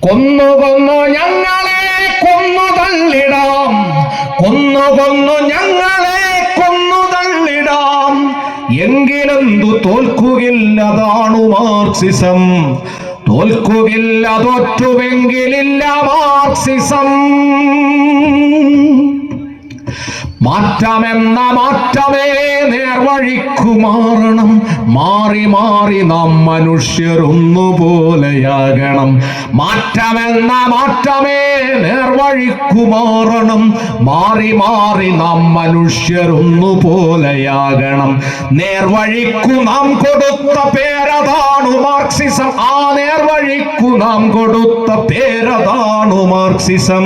കൊന്നു കൊന്നു ഞങ്ങളെ കൊന്നു തള്ളിടാം. കൊന്നു കൊന്നു ഞങ്ങളെ കൊന്നു തള്ളിടാം. എങ്കിലെന്തു തോൽക്കുകയില്ലതാണു മാർക്സിസം. തോൽക്കുകയില്ല തോറ്റുവെങ്കിലില്ല മാർക്സിസം. മാറ്റമെന്ന മാറ്റമേ നേർവഴിക്കു മാറണം. മാറി മാറി നാം മനുഷ്യരൊന്നുപോലെയാകണം. മാറ്റമെന്ന മാറ്റമേ നേർവഴിക്കു മാറണം. മാറി മാറി നാം മനുഷ്യരൊന്നുപോലെയാകണം. നേർവഴിക്കു നാം കൊടുത്ത പേരതാണു മാർക്സിസം. ആ നേർവഴിക്കു നാം കൊടുത്ത പേരതാണു മാർക്സിസം.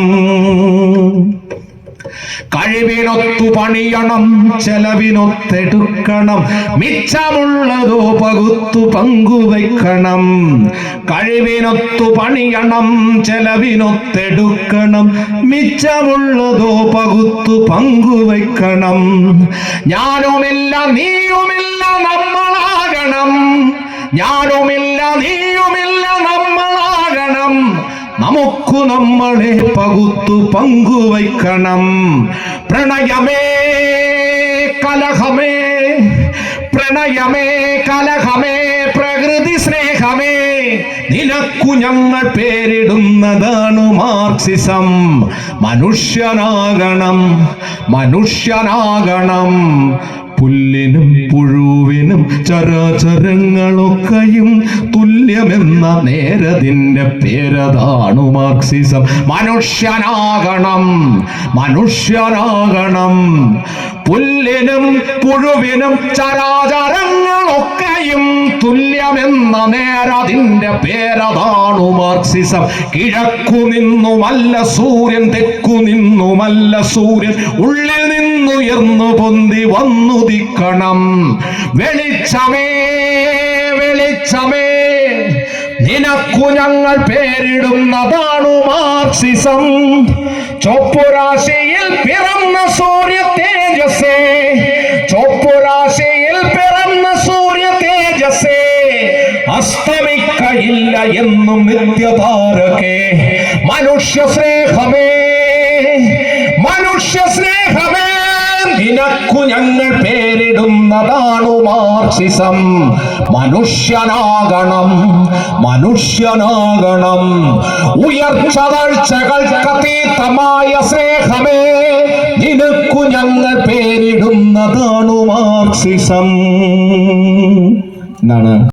കഴിവിനൊത്തു പണിയണം ചെലവിനൊത്തെടുക്കണം മിച്ചമുള്ളതോ പകുത്തു പങ്കുവയ്ക്കണം. കഴിവിനൊത്തു പണിയണം ചെലവിനൊത്തെടുക്കണം മിച്ചമുള്ളതോ പകുത്തു പങ്കുവയ്ക്കണം. ഞാനുമില്ല നീയുമില്ല നമ്മളാകണം. ഞാനുമില്ല നീയുമില്ല നമ്മളാകണം. നമുക്കു നമ്മളെ പകുത്തു പങ്കുവയ്ക്കണം. പ്രണയമേ കലഹമേ പ്രണയമേ കലഹമേ പ്രകൃതി സ്നേഹമേ നിനക്കു ഞങ്ങൾ പേരിടുന്നതാണ് മാർക്സിസം. മനുഷ്യനാകണം മനുഷ്യനാകണം പുല്ലിനും ചരാചരങ്ങളൊക്കെയും തുല്യമെന്ന നേരതിന്റെ പേരതാണു മാർക്സിസം. മനുഷ്യനാകണം മനുഷ്യനാകണം. പുല്ലിനും പുഴുവിനും ചരാചരങ്ങളൊക്കെയും തുല്യമെന്ന നേരതിന്റെ പേരതാണു മാർക്സിസം. കിഴക്കു നിന്നുമല്ല സൂര്യൻ തെക്കു നിന്നുമല്ല സൂര്യൻ. ഉള്ളിൽ നിന്നുയർന്നു പൊന്തി വന്നുദിക്കണം. വെളിച്ചമേ വെളിച്ചമേ നിനക്കു ഞങ്ങൾ പേരിടുന്നതാണു മാർക്സിസം. ചൊപ്പുരാശിയിൽ പിറന്ന സൂര്യ തേജസ്സേ ചൊപ്പുരാശിയിൽ പിറന്ന സൂര്യ തേജസ്സേ അസ്തമിക്കയില്ല എന്നും നിത്യതാരകേ മനുഷ്യ സ്നേഹമേ നിനക്കു ഞങ്ങൾ പേരിടുന്നതാണു മാർക്സിസം. മനുഷ്യനാകണം മനുഷ്യനാകണം. ഉയർച്ച താഴ്ചകൾക്കതീതമായ സ്നേഹമേ നിനക്കു ഞങ്ങൾ പേരിടുന്നതാണു മാർക്സിസം. എന്നാണ്